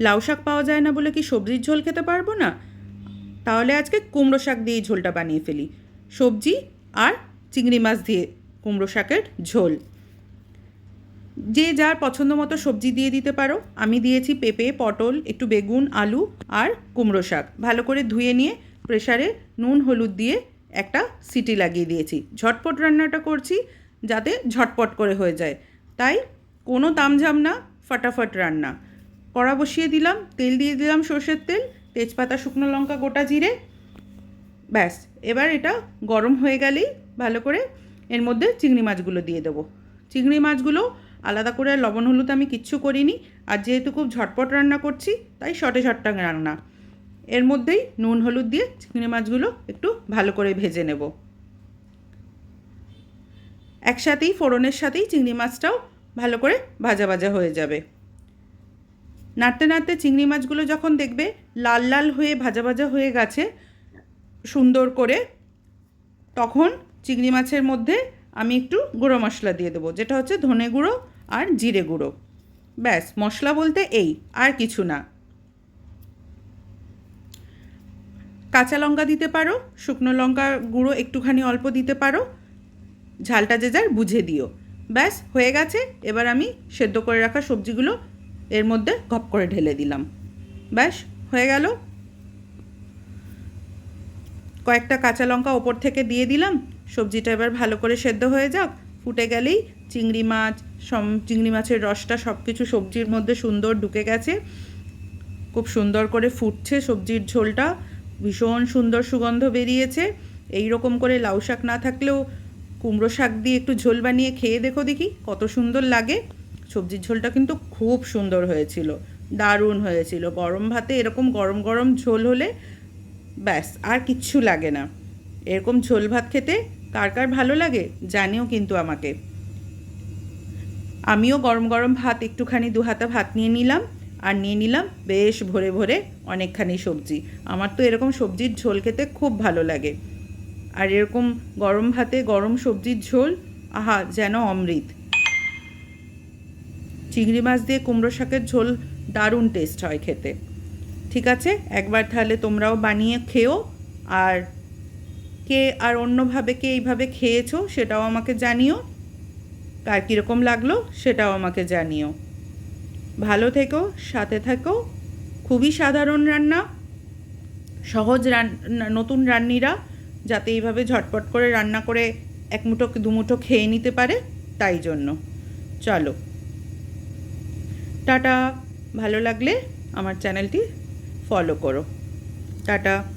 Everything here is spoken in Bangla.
লাউ শাক পাওয়া যায় না বলে কি সবজির ঝোল খেতে পারব না? তাহলে আজকে কুমড়ো শাক দিয়ে ঝোলটা বানিয়ে ফেলি। সবজি আর চিংড়ি মাছ দিয়ে কুমড়ো শাকের ঝোল। যে যার পছন্দ মতো সবজি দিয়ে দিতে পারো। আমি দিয়েছি পেঁপে, পটল, একটু বেগুন, আলু আর কুমড়ো শাক। ভালো করে ধুয়ে নিয়ে প্রেসারে নুন, হলুদ দিয়ে একটা সিটি লাগিয়ে দিয়েছি। ঝটপট রান্নাটা করছি যাতে ঝটপট করে হয়ে যায়। তাই কোনো তামঝাম না, ফটাফট রান্না। কড়া বসিয়ে দিলাম, তেল দিয়ে দিলাম সর্ষের তেল, তেজপাতা, শুকনো লঙ্কা, গোটা জিরে। ব্যাস, এবার এটা গরম হয়ে গেলেই ভালো করে এর মধ্যে চিংড়ি মাছগুলো দিয়ে দেবো। চিংড়ি মাছগুলো আলাদা করে লবণ, হলুদ আমি কিচ্ছু করিনি, আর যেহেতু খুব ঝটপট রান্না করছি, তাই শটে শটটা রান্না। এর মধ্যেই নুন, হলুদ দিয়ে চিংড়ি মাছগুলো একটু ভালো করে ভেজে নেব। একসাথেই, ফোড়নের সাথেই চিংড়ি মাছটাও ভালো করে ভাজা ভাজা হয়ে যাবে। নাড়তে নাড়তে চিংড়ি মাছগুলো যখন দেখবে লাল লাল হয়ে ভাজা ভাজা হয়ে গেছে সুন্দর করে, তখন চিংড়ি মাছের মধ্যে আমি একটু গুঁড়ো মশলা দিয়ে দেবো, যেটা হচ্ছে ধনে গুঁড়ো আর জিরে গুঁড়ো। ব্যাস, মশলা বলতে এই, আর কিছু না। কাঁচা লঙ্কা দিতে পারো, শুকনো লঙ্কা গুঁড়ো একটুখানি অল্প দিতে পারো, ঝালটা যে যার বুঝে দিও। ব্যাস, হয়ে গেছে, এবার আমি সেদ্ধ করে রাখা সবজিগুলো এর মধ্যে ঘপ করে ঢেলে দিলাম। ব্যাস, হয়ে গেল। কয়েকটা কাঁচা লঙ্কা ওপর থেকে দিয়ে দিলাম। সবজিটা এবার ভালো করে সেদ্ধ হয়ে যাক। ফুটে গেলেই চিংড়ি মাছ চিংড়ি মাছের রসটা সব কিছু সবজির মধ্যে সুন্দর ঢুকে গেছে। খুব সুন্দর করে ফুটছে সবজির ঝোলটা। ভীষণ সুন্দর সুগন্ধ বেরিয়েছে। এই রকম করে লাউ শাক না থাকলেও কুমড়ো শাক দিয়ে একটু ঝোল বানিয়ে খেয়ে দেখো দেখি কত সুন্দর লাগে। সবজির ঝোলটা কিন্তু খুব সুন্দর হয়েছিল, দারুণ হয়েছিল। গরম ভাতে এরকম গরম গরম ঝোল হলে ব্যাস, আর কিচ্ছু লাগে না। এরকম ঝোল ভাত খেতে কার কার ভালো লাগে জানিও কিন্তু আমাকে। আমিও গরম গরম ভাত একটুখানি দু হাতা ভাত নিয়ে নিলাম, আর নিয়ে নিলাম বেশ ভরে ভরে অনেকখানি সবজি। আমার তো এরকম সবজির ঝোল খেতে খুব ভালো লাগে। আর এরকম গরম ভাতে গরম সবজির ঝোল, আহা, যেন অমৃত। চিংড়ি মাছ দিয়ে কুমড়ো শাকের ঝোল দারুণ টেস্ট হয় খেতে। ঠিক আছে? একবার তাহলে তোমরাও বানিয়ে খেও আর কে আর অন্যভাবে কে এইভাবে খেয়েছো সেটাও আমাকে জানিও। কার কীরকম লাগল সেটাও আমাকে জানিও। ভালো থেকো, সাথে থেকো। খুবই সাধারণ রান্না, সহজ রান্না নতুন রান্নিরা যাতে এইভাবে ঝটপট করে রান্না করে এক মুঠো, দু মুঠো খেয়ে নিতে পারে, তাই জন্য। চলো। টাটা। ভালো লাগলে আমার চ্যানেলটি ফলো করো। টাটা।